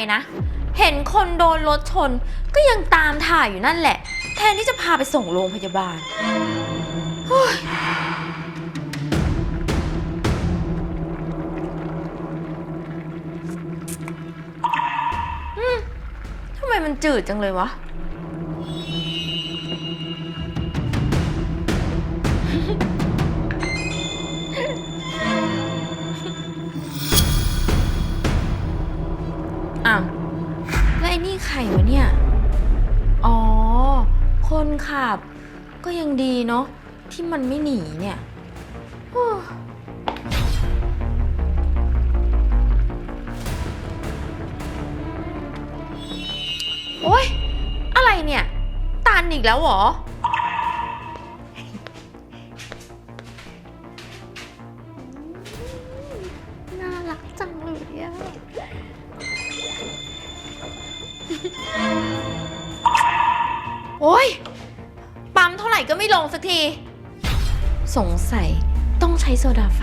ไงนะ เห็นคนโดนรถชน ก็ยังตามถ่ายอยู่นั่นแหละ แทนที่จะพาไปส่งโรงพยาบาลเฮ้ยอืมทำไมมันจืดจังเลยวะ ขับก็ยังดีเนาะที่มันไม่หนีเนี่ยโอ้โอ๊ย อะไรเนี่ยตันอีกแล้วเหรอ น่ารักจังเลยอะโอ๊ย ก็ไม่ลงสักที สงสัยต้องใช้โซดาไฟ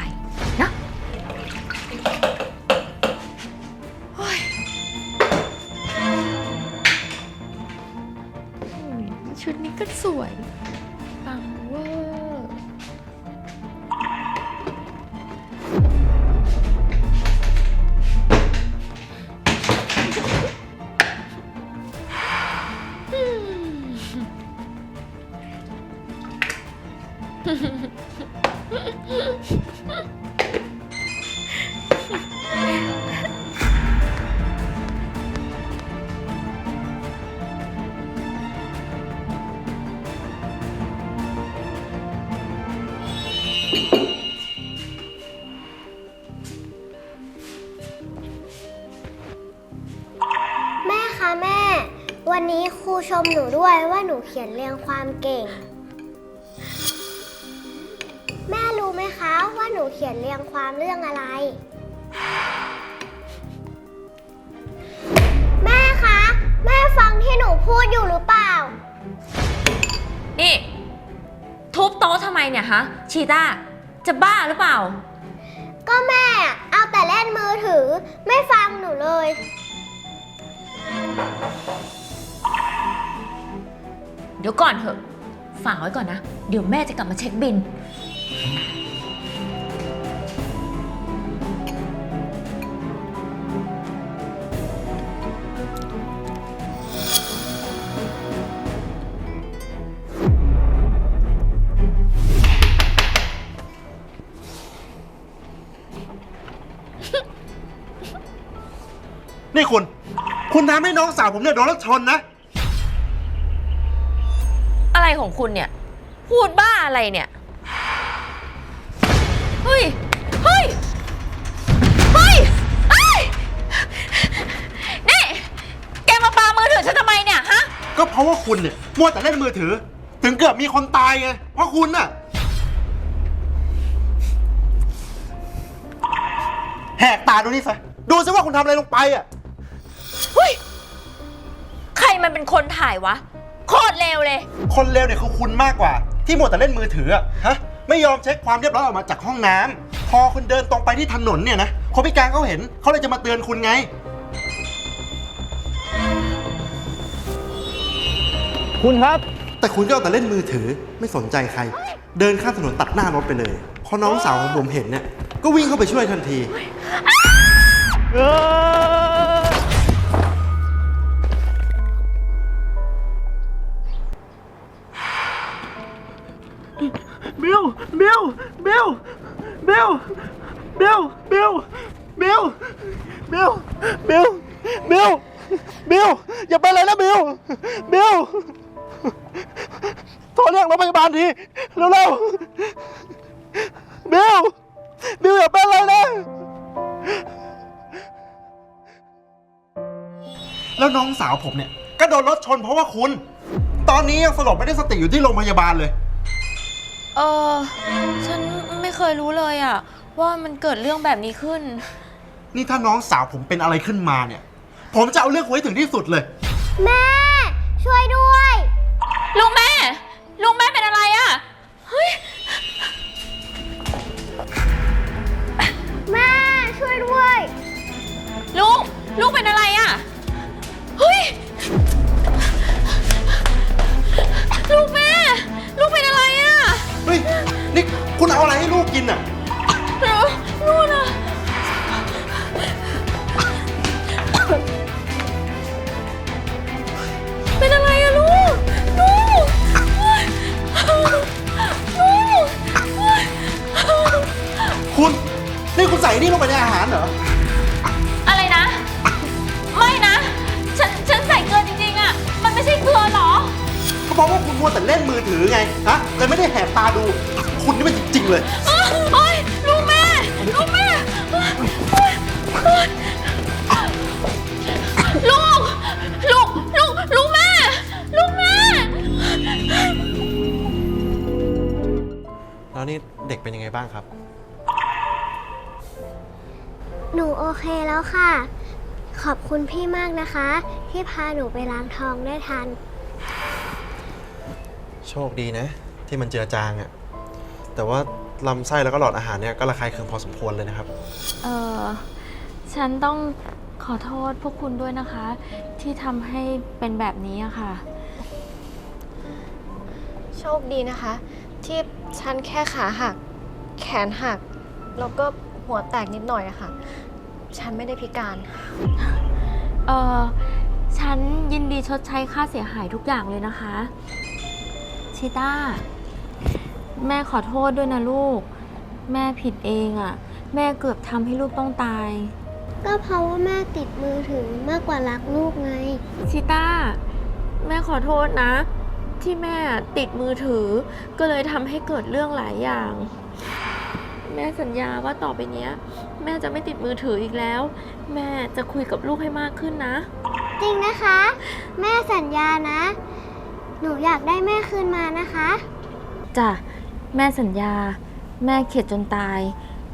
เขียนเรียงความเก่ง แม่รู้ไหมคะว่าหนูเขียนเรียงความเรื่องอะไร แม่คะ แม่ฟังที่หนูพูดอยู่หรือเปล่า นี่ ทุบโต๊ะทำไมเนี่ยฮะ ชีต้า จะบ้าหรือเปล่า ก็แม่เอาแต่เล่นมือถือไม่ฟังหนูเลยเดี๋ยวก่อนเถอะ ฝากไว้ก่อนนะ เดี๋ยวแม่จะกลับมาเช็คบิน นี่คุณ คุณทำให้น้องสาวผมเนี่ยโดนรถชนนะ อะไรของคุณเนี่ย พูดบ้าอะไรเนี่ย เฮ้ย เฮ้ย เฮ้ยเอ้ยนี่ แกมาปามือถือฉันทำไมเนี่ยฮะ ก็เพราะว่าคุณเนี่ยมัวแต่เล่นมือถือ ถึงเกือบมีคนตายไงเพราะคุณน่ะแหกตาดูนี่สิดูซิว่าคุณทำอะไรลงไปอะ เฮ้ย ใครมันเป็นคนถ่ายวะ โคตรเลวเลย คนเลวเนี่ยคือคุณมากกว่า ที่มัวแต่เล่นมือถืออะฮะไม่ยอมเช็คความเรียบร้อยออกมาจากห้องน้ำพอคุณเดินตรงไปที่ถนนเนี่ยนะคนพิการเขาเห็นเขาเลยจะมาเตือนคุณไง คุณครับ แต่คุณก็เอาแต่เล่นมือถือไม่สนใจใคร เดินข้ามถนนตัดหน้ารถไปเลยพอน้องสาวของผมเห็นเนี่ยก็วิ่งเข้าไปช่วยทันที เออ ยู่ที่โรงพยาบาลเลย เออฉันไม่เคยรู้เลยอะว่ามันเกิดเรื่องแบบนี้ขึ้น นี่ถ้าน้องสาวผมเป็นอะไรขึ้นมาเนี่ย ผมจะเอาเรื่องไว้ถึงที่สุดเลย แม่ ช่วยด้วย ลุงแม่ ลุงแม่เป็นอะไรอะเฮ้ย แม่ ช่วยด้วย ลุงเนี่คุณเอาอะไรให้ลูกกินอะ นู่นน่ะเป็นอะไรอะลูก ลูกลูกคุณ นี่คุณใส่นี่ลงไปในอาหารเหรอ อะไรนะ ไม่นะ ฉัน ฉันใส่เกลือจริงๆอะมันไม่ใช่เกลือหรอ ก็เพราะว่าคุณมัวแต่เล่นมือถือไงฮะเลยไม่ได้แหบตาดู คุณนี่มันจริงๆเลย โอ๊ยลูกแม่ ลูกแม่ ลูก ลูก ลูก ลูกแม่ ลูกแม่ แล้วนี่เด็กเป็นยังไงบ้างครับ หนูโอเคแล้วค่ะ ขอบคุณพี่มากนะคะ ที่พาหนูไปล้างท้องได้ทัน โชคดีนะ ที่มันเจือจางอะ่ะ แต่ว่าลำไส้แล้วก็หลอดอาหารเนี่ยก็ระคายเคืองพอสมควรเลยนะครับ เออฉันต้องขอโทษพวกคุณด้วยนะคะ ที่ทำให้เป็นแบบนี้อะค่ะ โชคดีนะคะ ที่ฉันแค่ขาหัก แขนหัก แล้วก็หัวแตกนิดหน่อยอะค่ะ ฉันไม่ได้พิการ เออฉันยินดีชดใช้ค่าเสียหายทุกอย่างเลยนะคะ ชิต้า แม่ขอโทษด้วยนะลูก แม่ผิดเองอะ่ะ แม่เกือบทำให้ลูกต้องตาย ก็เพราะว่าแม่ติดมือถือมากกว่ารักลูกไง ชิต้า แม่ขอโทษนะ ที่แม่ติดมือถือ ก็เลยทำให้เกิดเรื่องหลายอย่าง แม่สัญญาว่าต่อไปเนี้ย แม่จะไม่ติดมือถืออีกแล้ว แม่จะคุยกับลูกให้มากขึ้นนะ จริงนะคะ แม่สัญญานะ หนูอยากได้แม่คืนมานะคะ จ้ะ แม่สัญญา แม่เข็ดจนตาย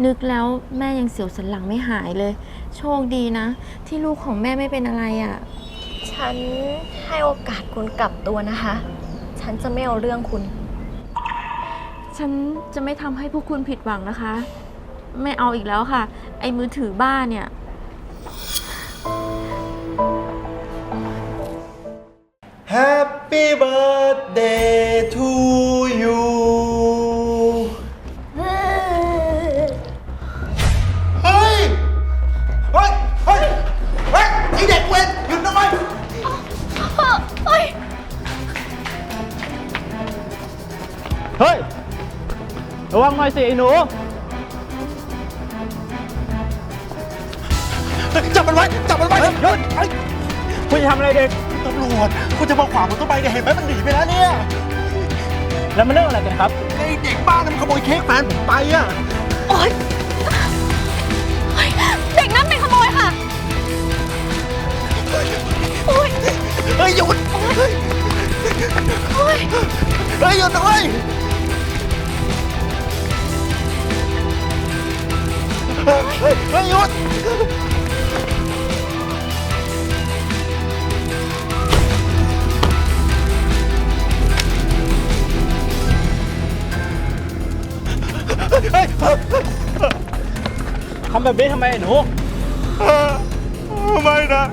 นึกแล้วแม่ยังเสียวสันหลังไม่หายเลย โชคดีนะ ที่ลูกของแม่ไม่เป็นอะไรอะ่ะ ฉันให้โอกาสคุณกลับตัวนะคะ ฉันจะไม่เอาเรื่องคุณ ฉันจะไม่ทำให้พวกคุณผิดหวังนะคะ ไม่เอาอีกแล้วค่ะ ไอ้มือถือบ้านเนี่ย Happy birthday to you ระวังหน่อยสิไอ้หนู จับมันไว้ จับมันไว้หยุดเฮ้ยคุณจะทำอะไรเด็กตำรวจคุณจะมาขวางผมทำไมเนี่ยเห็นไหมมันหนีไปแล้วเนี่ยแล้วมันเรื่องอะไรกันครับไอเด็กบ้านนั้นมันขโมยเค้กแฟนผมไปอะเด็กนั่นเป็นขโมยค่ะเฮ้ยหยุดเฮ้ยเฮ้ยหยุดนะเว้ยเฮ้ย เฮ้ยหยุดทำแบบนี้ทำไมไอ้หนู ไม่นะ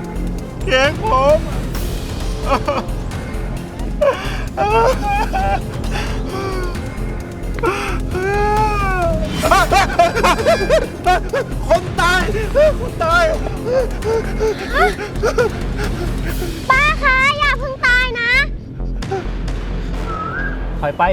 เค้กผม คนตาย คนตาย ป้าคะอย่าเพิ่งตายนะ ถอยไป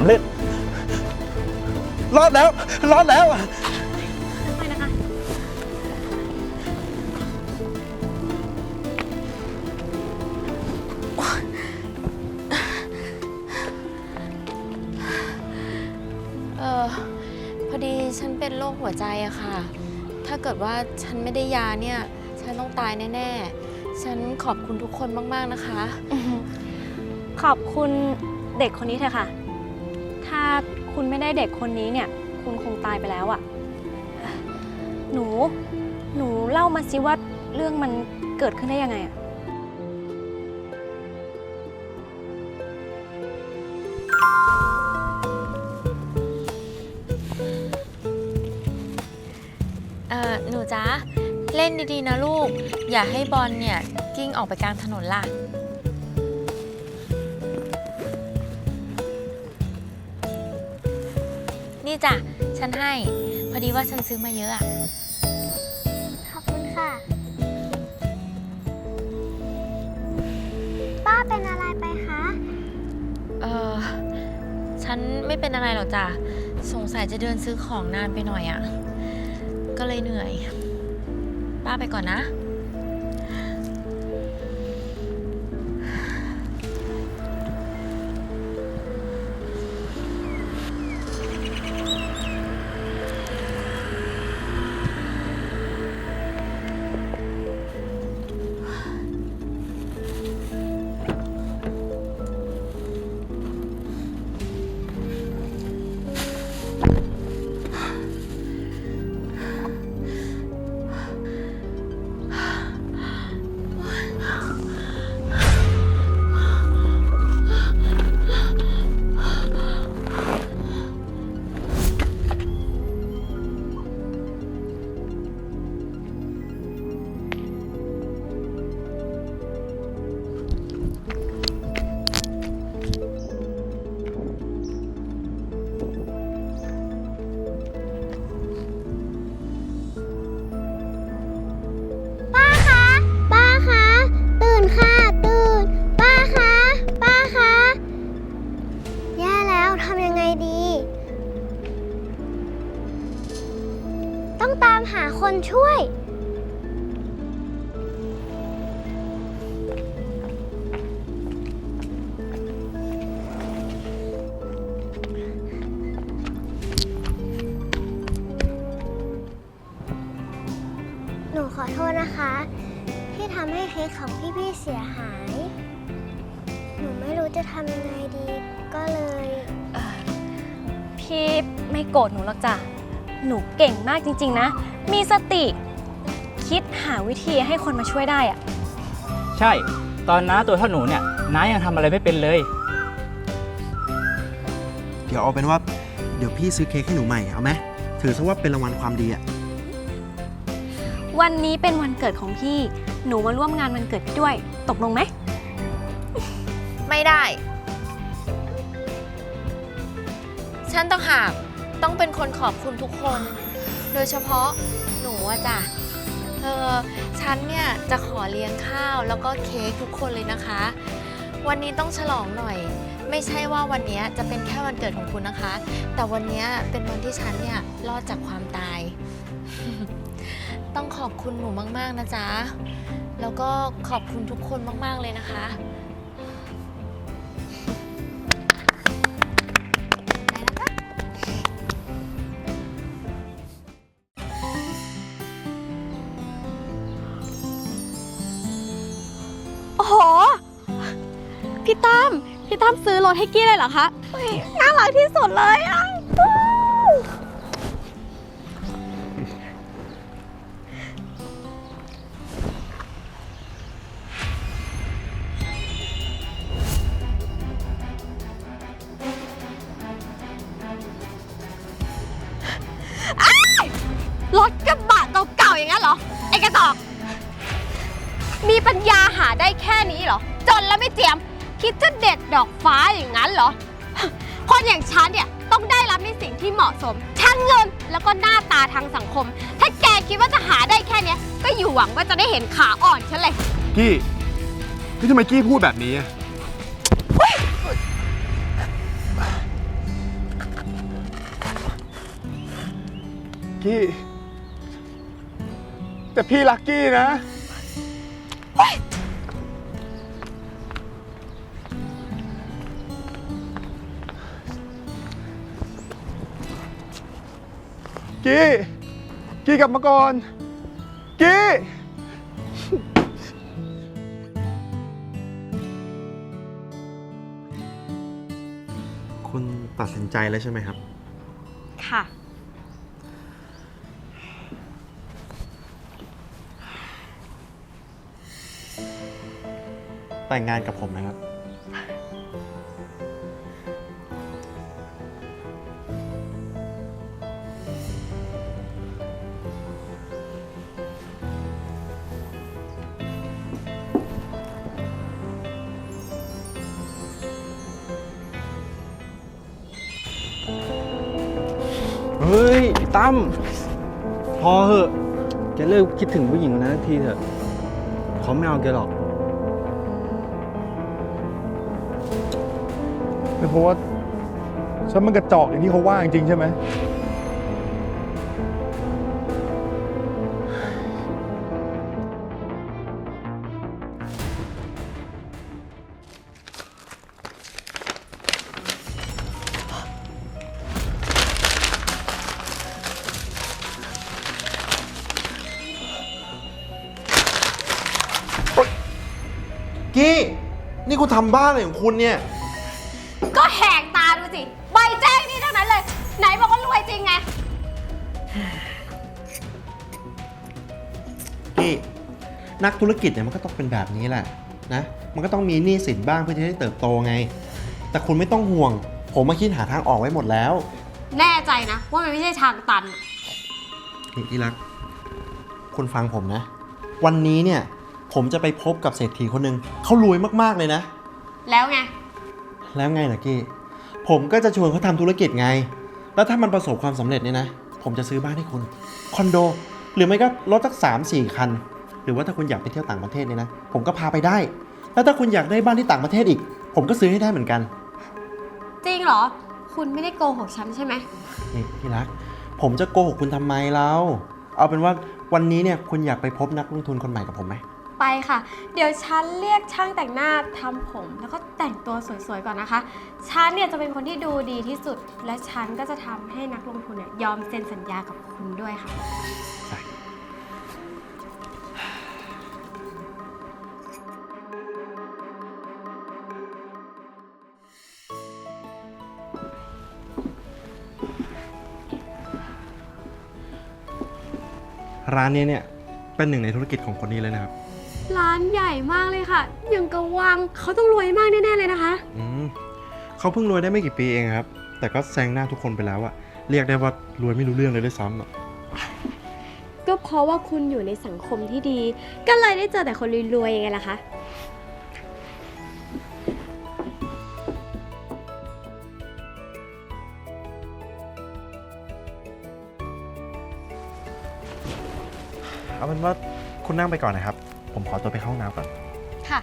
ำเร็จ รอดแล้ว รอดแล้ว ไปนะคะ เออพอดีฉันเป็นโรคหัวใจอะค่ะ ถ้าเกิดว่าฉันไม่ได้ยาเนี่ย ฉันต้องตายแน่ ๆ ฉันขอบคุณทุกคนมาก ๆ นะคะ ขอบคุณเด็กคนนี้เถอะค่ะถ้า คุณไม่ได้เด็กคนนี้เนี่ย คุณคงตายไปแล้วอะ่ะ หนู หนูเล่ามาสิว่าเรื่องมันเกิดขึ้นได้ยังไงอะเออหนูจ๊ะ เล่นดีๆนะลูก อย่าให้บอลเนี่ย กิ้งออกไปกลางถนนล่ะ จ้ะ ฉันให้ พอดีว่าฉันซื้อมาเยอะอะขอบคุณค่ะ ป้าเป็นอะไรไปคะ เออฉันไม่เป็นอะไรหรอกจ้ะ สงสัยจะเดินซื้อของนานไปหน่อยอะ่ะก็เลยเหนื่อย ป้าไปก่อนนะ จะทำยังไงดี ก็เลยเอ่อพี่ไม่โกรธหนูหรอกจ้ะ หนูเก่งมากจริง ๆ นะ มีสติ คิดหาวิธีให้คนมาช่วยได้อะใช่ ตอนน้าตัวเท่าหนูเนี่ยน้ายังทำอะไรไม่เป็นเลย เดี๋ยวเอาเป็นว่า เดี๋ยวพี่ซื้อเค้กให้หนูใหม่เอาไหมถือซะว่าเป็นรางวัลความดีอะวันนี้เป็นวันเกิดของพี่ หนูมาร่วมงานวันเกิดพี่ด้วย ตกลงไหม ไม่ได้ ฉันต้องหากต้องเป็นคนขอบคุณทุกคน โดยเฉพาะหนูอะจ้ะเออฉันเนี่ยจะขอเลี้ยงข้าวแล้วก็เค้กทุกคนเลยนะคะ วันนี้ต้องฉลองหน่อย ไม่ใช่ว่าวันนี้จะเป็นแค่วันเกิดของคุณนะคะ แต่วันนี้เป็นวันที่ฉันเนี่ยรอดจากความตาย ต้องขอบคุณหนูมากๆนะจ๊ะ แล้วก็ขอบคุณทุกคนมากๆเลยนะคะ มซื้อรถให้กี้เลยเหรอคะเฮ้ยน่ารักที่สุดเลยอะ ดอกฟ้าอย่างนั้นเหรอ คนอย่างฉันเนี่ยต้องได้รับในสิ่งที่เหมาะสม ทั้งเงินแล้วก็หน้าตาทางสังคม ถ้าแกคิดว่าจะหาได้แค่นี้ก็อยู่หวังว่าจะได้เห็นขาอ่อนฉันเลย กี้พี่ทำไมกี้พูดแบบนี้อะกี้ แต่พี่ลักกี้นะ กี้กี้กลับมาก่อน กี้คุณตัดสินใจแล้วใช่ไหมครับ ค่ะ แต่งงานกับผมนะครับ เฮ้ยตั้มพอเหอะแกเลิกคิดถึงผู้หญิงคนนั้นสักทีเถอะเขาไม่เอาแกหรอก ไม่เพราะว่าฉันมันกระจอกอย่างที่เขาว่าจริงๆใช่ไหม นี่คุณทำบ้าอะไรของคุณเนี่ย ก็แหกตาดูสิ ใบแจ้งนี่เท่านั้นเลย ไหนบอกว่ารวยจริงไงกี้นักธุรกิจเนี่ยมันก็ต้องเป็นแบบนี้แหละนะ มันก็ต้องมีหนี้สินบ้างเพื่อที่จะได้เติบโตไง แต่คุณไม่ต้องห่วง ผมมาคิดหาทางออกไว้หมดแล้วแน่ใจนะ ว่ามันไม่ใช่ทางตัน นี่ที่รัก คุณฟังผมนะ วันนี้เนี่ย ผมจะไปพบกับเศรษฐีคนหนึ่งเขารวยมากๆเลยนะ แล้วไง แล้วไงล่ะกี้ผมก็จะชวนเขาทำธุรกิจไง แล้วถ้ามันประสบความสำเร็จเนี่ยนะ ผมจะซื้อบ้านให้คุณ คอนโด หรือไม่ก็รถสักสามสี่คัน หรือว่าถ้าคุณอยากไปเที่ยวต่างประเทศเนี่ยนะ ผมก็พาไปได้ แล้วถ้าคุณอยากได้บ้านที่ต่างประเทศอีก ผมก็ซื้อให้ได้เหมือนกัน จริงเหรอ คุณไม่ได้โกหกฉันใช่ไหม นี่ที่รัก ผมจะโกหกคุณทำไมเรา เอาเป็นว่าวันนี้เนี่ยคุณอยากไปพบนักลงทุนคนใหม่กับผมไหม ไปค่ะ เดี๋ยวฉันเรียกช่างแต่งหน้าทำผม แล้วก็แต่งตัวสวยๆก่อนนะคะ ฉันเนี่ยจะเป็นคนที่ดูดีที่สุด และฉันก็จะทำให้นักลงทุนเนี่ยยอมเซ็นสัญญากับคุณด้วยค่ะ ร้านนี้เนี่ยเป็นหนึ่งในธุรกิจของคนนี้เลยนะครับ ร้านใหญ่มากเลยค่ะ อย่างกระวังเขาต้องรวยมากแน่ๆเลยนะคะ อืมเขาเพิ่งรวยได้ไม่กี่ปีเองครับ แต่ก็แซงหน้าทุกคนไปแล้วอะเรียกได้ว่ารวยไม่รู้เรื่องเลยด้วยซ้ำอะก็เพราะว่าคุณอยู่ในสังคมที่ดี ก็เลยได้เจอแต่คนรวยๆยังไงล่ะคะ เอาเป็นว่าคุณนั่งไปก่อนนะครับ ผมขอตัวไปเข้าห้องน้ำก่อน ค่ะ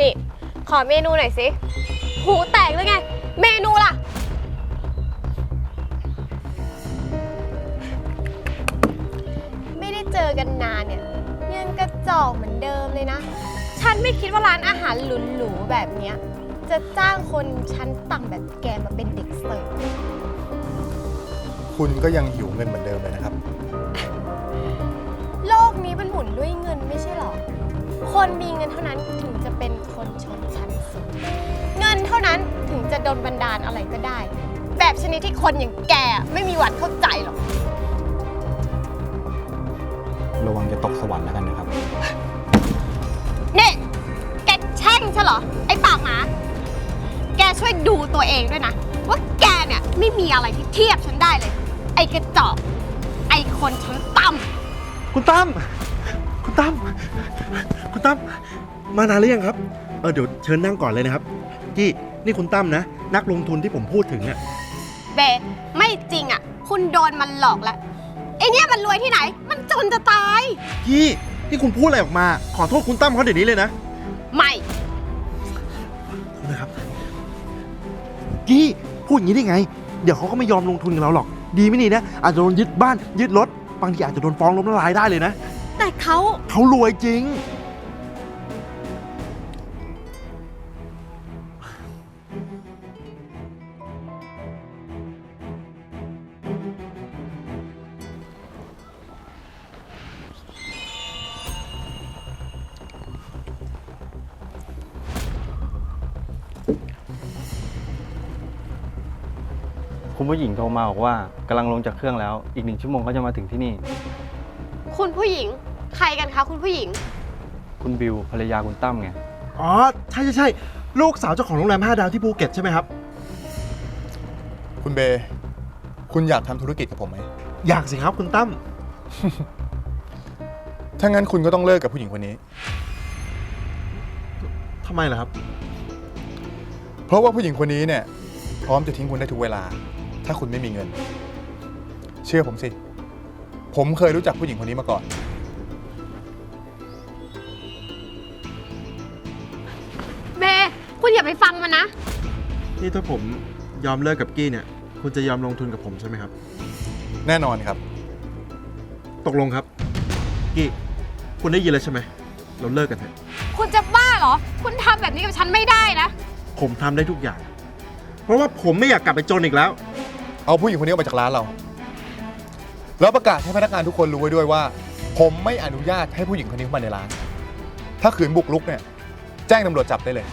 นี่ ขอเมนูหน่อยสิ หูแตกหรือไง เมนูล่ะ ไม่ได้เจอกันนานเนี่ย ยังกระจอกเหมือนเดิมเลยนะ ไม่คิดว่าร้านอาหารหรูๆแบบเนี้ย จะจ้างคนชั้นต่ำแบบแกมาเป็นเด็กเสิร์ฟคุณก็ยังหิวเงินเหมือนเดิมเลยนะครับ โลกนี้มันหมุนด้วยเงินไม่ใช่หรอ คนมีเงินเท่านั้นถึงจะเป็นคนชนชั้นสูง เงินเท่านั้นถึงจะดนบันดาลอะไรก็ได้ แบบชนิดที่คนอย่างแกไม่มีวันเข้าใจหรอก ระวังจะตกสวรรค์แล้วกันนะครับ เหรอ ไอ้ปากหมา แกช่วยดูตัวเองด้วยนะ ว่าแกเนี่ยไม่มีอะไรที่เทียบฉันได้เลย ไอ้กระจอกไอ้คนชั้นต่ำคุณตั้ม คุณตั้ม คุณตั้ม มานานหรือยังครับ เออเดี๋ยวเชิญนั่งก่อนเลยนะครับกี้นี่คุณตั้มนะ นักลงทุนที่ผมพูดถึงเนี่ยเบไม่จริงอะ คุณโดนมันหลอกแล้วไอเนี้ยมันรวยที่ไหน มันจนจะตาย กี้ที่คุณพูดอะไรออกมา ขอโทษคุณตั้มเขาเดี๋ยวนี้เลยนะ ไม่ นะครับ กี้พูดอย่างนี้ได้ไง เดี๋ยวเขาก็ไม่ยอมลงทุนกับเราหรอก ดีไม่ดีนะ อาจจะโดนยึดบ้านยึดรถ บางทีอาจจะโดนฟ้องล้มละลายได้เลยนะ แต่เขาเขารวยจริง คุณผู้หญิงโทรมาบอกว่ากำลังลงจากเครื่องแล้ว อีกหนึ่งชั่วโมงเขาจะมาถึงที่นี่ คุณผู้หญิง ใครกันคะคุณผู้หญิง คุณบิวภรรยาคุณตั้มไง อ๋อ ใช่ใช่ใช่ลูกสาวเจ้าของโรงแรม5ดาวที่ภูเก็ตใช่ไหมครับ คุณเบย์คุณอยากทำธุรกิจกับผมไหม อยากสิครับคุณตั้ม ถ้างั้นคุณก็ต้องเลิกกับผู้หญิงคนนี้ ทำไมล่ะครับ เพราะว่าผู้หญิงคนนี้เนี่ย พร้อมจะทิ้งคุณได้ทุกเวลา ถ้าคุณไม่มีเงิน เชื่อผมสิ ผมเคยรู้จักผู้หญิงคนนี้มาก่อน เบคุณอย่าไปฟังมันนะ นี่ถ้าผมยอมเลิกกับกี้เนี่ย คุณจะยอมลงทุนกับผมใช่ไหมครับ แน่นอนครับ ตกลงครับ กี้ คุณได้ยินแล้วใช่ไหม เราเลิกกันเถอะ คุณจะบ้าเหรอ คุณทำแบบนี้กับฉันไม่ได้นะ ผมทำได้ทุกอย่าง เพราะว่าผมไม่อยากกลับไปจนอีกแล้ว เอาผู้หญิงคนนี้ออกมาจากร้านเรา แล้วประกาศให้พนักงานทุกคนรู้ไว้ด้วยว่า ผมไม่อนุญาตให้ผู้หญิงคนนี้เข้ามาในร้าน ถ้าขืนบุกรุกเนี่ย แจ้งตำรวจจับได้เลย